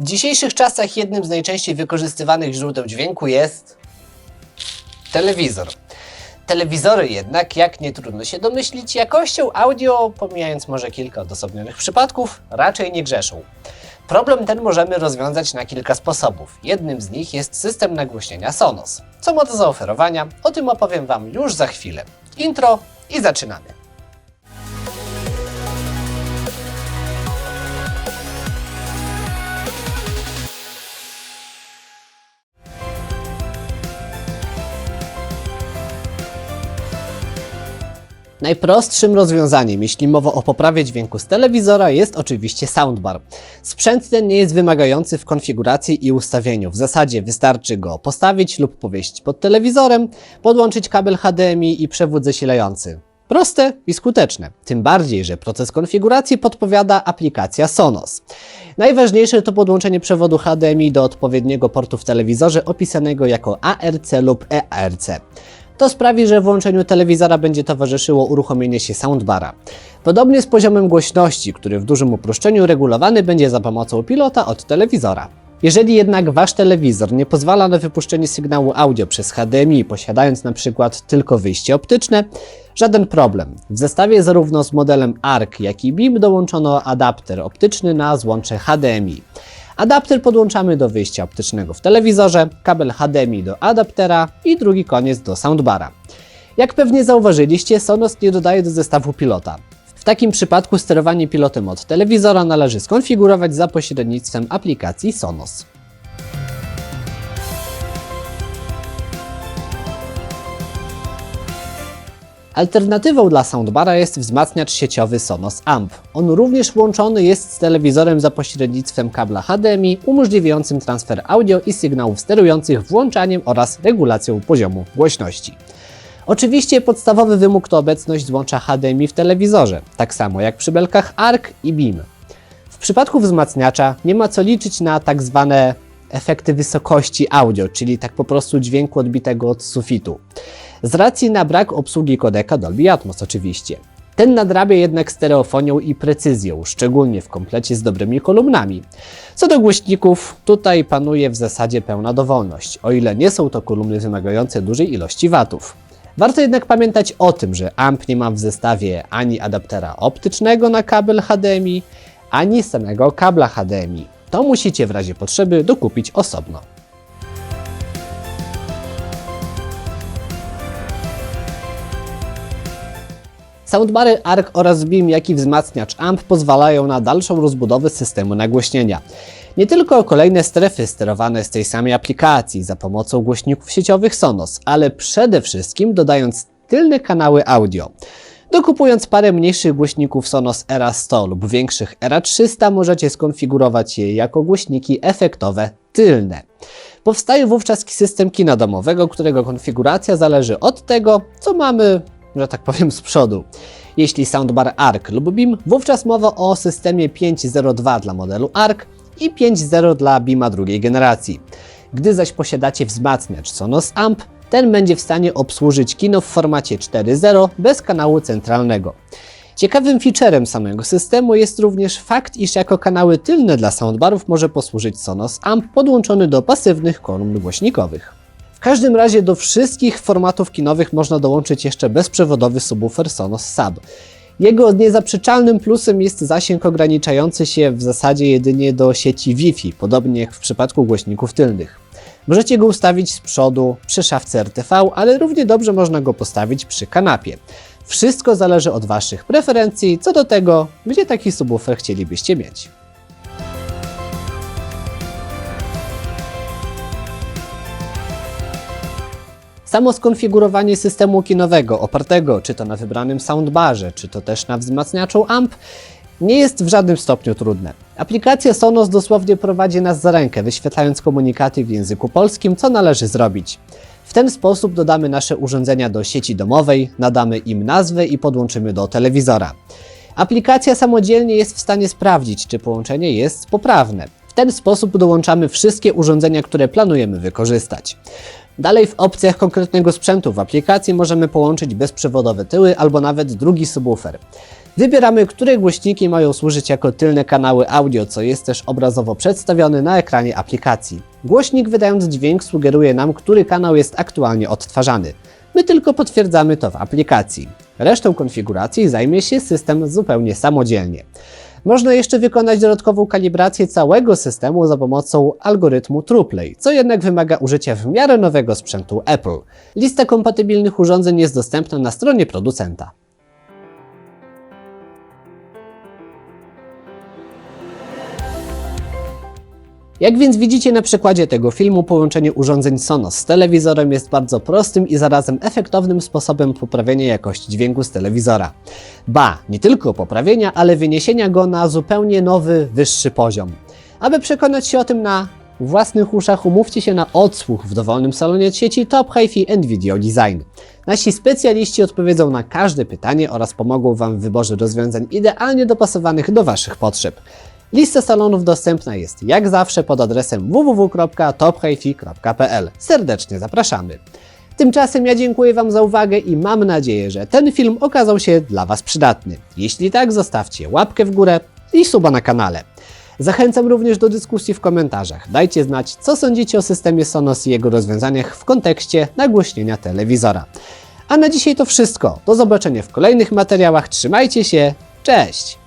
W dzisiejszych czasach jednym z najczęściej wykorzystywanych źródeł dźwięku jest telewizor. Telewizory jednak, jak nie trudno się domyślić, jakością audio, pomijając może kilka odosobnionych przypadków, raczej nie grzeszą. Problem ten możemy rozwiązać na kilka sposobów. Jednym z nich jest system nagłośnienia Sonos. Co ma do zaoferowania, o tym opowiem Wam już za chwilę. Intro i zaczynamy. Najprostszym rozwiązaniem, jeśli mowa o poprawie dźwięku z telewizora, jest oczywiście soundbar. Sprzęt ten nie jest wymagający w konfiguracji i ustawieniu. W zasadzie wystarczy go postawić lub powiesić pod telewizorem, podłączyć kabel HDMI i przewód zasilający. Proste i skuteczne. Tym bardziej, że proces konfiguracji podpowiada aplikacja Sonos. Najważniejsze to podłączenie przewodu HDMI do odpowiedniego portu w telewizorze opisanego jako ARC lub EARC. To sprawi, że włączeniu telewizora będzie towarzyszyło uruchomienie się soundbara. Podobnie z poziomem głośności, który w dużym uproszczeniu regulowany będzie za pomocą pilota od telewizora. Jeżeli jednak Wasz telewizor nie pozwala na wypuszczenie sygnału audio przez HDMI, posiadając na przykład tylko wyjście optyczne, żaden problem. W zestawie zarówno z modelem ARC, jak i BIM dołączono adapter optyczny na złącze HDMI. Adapter podłączamy do wyjścia optycznego w telewizorze, kabel HDMI do adaptera i drugi koniec do soundbara. Jak pewnie zauważyliście, Sonos nie dodaje do zestawu pilota. W takim przypadku sterowanie pilotem od telewizora należy skonfigurować za pośrednictwem aplikacji Sonos. Alternatywą dla soundbara jest wzmacniacz sieciowy Sonos Amp. On również łączony jest z telewizorem za pośrednictwem kabla HDMI, umożliwiającym transfer audio i sygnałów sterujących włączaniem oraz regulacją poziomu głośności. Oczywiście podstawowy wymóg to obecność złącza HDMI w telewizorze, tak samo jak przy belkach ARC i BIM. W przypadku wzmacniacza nie ma co liczyć na tak zwane efekty wysokości audio, czyli tak po prostu dźwięku odbitego od sufitu. Z racji na brak obsługi kodeka Dolby Atmos oczywiście. Ten nadrabia jednak stereofonią i precyzją, szczególnie w komplecie z dobrymi kolumnami. Co do głośników, tutaj panuje w zasadzie pełna dowolność, o ile nie są to kolumny wymagające dużej ilości watów. Warto jednak pamiętać o tym, że amp nie ma w zestawie ani adaptera optycznego na kabel HDMI, ani samego kabla HDMI. To musicie w razie potrzeby dokupić osobno. Soundbary ARC oraz BIM, jak i wzmacniacz AMP pozwalają na dalszą rozbudowę systemu nagłośnienia. Nie tylko kolejne strefy sterowane z tej samej aplikacji za pomocą głośników sieciowych Sonos, ale przede wszystkim dodając tylne kanały audio. Dokupując parę mniejszych głośników Sonos Era 100 lub większych Era 300 możecie skonfigurować je jako głośniki efektowe tylne. Powstaje wówczas system kina domowego, którego konfiguracja zależy od tego, co mamy że tak powiem, z przodu. Jeśli soundbar ARC lub BIM, wówczas mowa o systemie 5.0.2 dla modelu ARC i 5.0 dla BIMa drugiej generacji. Gdy zaś posiadacie wzmacniacz Sonos Amp, ten będzie w stanie obsłużyć kino w formacie 4.0 bez kanału centralnego. Ciekawym featurem samego systemu jest również fakt, iż jako kanały tylne dla soundbarów może posłużyć Sonos Amp podłączony do pasywnych kolumn głośnikowych. W każdym razie do wszystkich formatów kinowych można dołączyć jeszcze bezprzewodowy subwoofer Sonos Sub. Jego niezaprzeczalnym plusem jest zasięg ograniczający się w zasadzie jedynie do sieci Wi-Fi, podobnie jak w przypadku głośników tylnych. Możecie go ustawić z przodu przy szafce RTV, ale równie dobrze można go postawić przy kanapie. Wszystko zależy od Waszych preferencji co do tego, gdzie taki subwoofer chcielibyście mieć. Samo skonfigurowanie systemu kinowego opartego czy to na wybranym soundbarze, czy to też na wzmacniaczu AMP nie jest w żadnym stopniu trudne. Aplikacja Sonos dosłownie prowadzi nas za rękę, wyświetlając komunikaty w języku polskim, co należy zrobić. W ten sposób dodamy nasze urządzenia do sieci domowej, nadamy im nazwę i podłączymy do telewizora. Aplikacja samodzielnie jest w stanie sprawdzić, czy połączenie jest poprawne. W ten sposób dołączamy wszystkie urządzenia, które planujemy wykorzystać. Dalej w opcjach konkretnego sprzętu w aplikacji możemy połączyć bezprzewodowe tyły albo nawet drugi subwoofer. Wybieramy, które głośniki mają służyć jako tylne kanały audio, co jest też obrazowo przedstawione na ekranie aplikacji. Głośnik wydając dźwięk sugeruje nam, który kanał jest aktualnie odtwarzany. My tylko potwierdzamy to w aplikacji. Resztą konfiguracji zajmie się system zupełnie samodzielnie. Można jeszcze wykonać dodatkową kalibrację całego systemu za pomocą algorytmu TruePlay, co jednak wymaga użycia w miarę nowego sprzętu Apple. Lista kompatybilnych urządzeń jest dostępna na stronie producenta. Jak więc widzicie na przykładzie tego filmu, połączenie urządzeń Sonos z telewizorem jest bardzo prostym i zarazem efektownym sposobem poprawienia jakości dźwięku z telewizora. Ba, nie tylko poprawienia, ale wyniesienia go na zupełnie nowy, wyższy poziom. Aby przekonać się o tym na własnych uszach, umówcie się na odsłuch w dowolnym salonie sieci Top Hi-Fi Video Design. Nasi specjaliści odpowiedzą na każde pytanie oraz pomogą Wam w wyborze rozwiązań idealnie dopasowanych do Waszych potrzeb. Lista salonów dostępna jest jak zawsze pod adresem www.tophifi.pl. Serdecznie zapraszamy. Tymczasem ja dziękuję Wam za uwagę i mam nadzieję, że ten film okazał się dla Was przydatny. Jeśli tak, zostawcie łapkę w górę i suba na kanale. Zachęcam również do dyskusji w komentarzach. Dajcie znać, co sądzicie o systemie Sonos i jego rozwiązaniach w kontekście nagłośnienia telewizora. A na dzisiaj to wszystko. Do zobaczenia w kolejnych materiałach. Trzymajcie się. Cześć!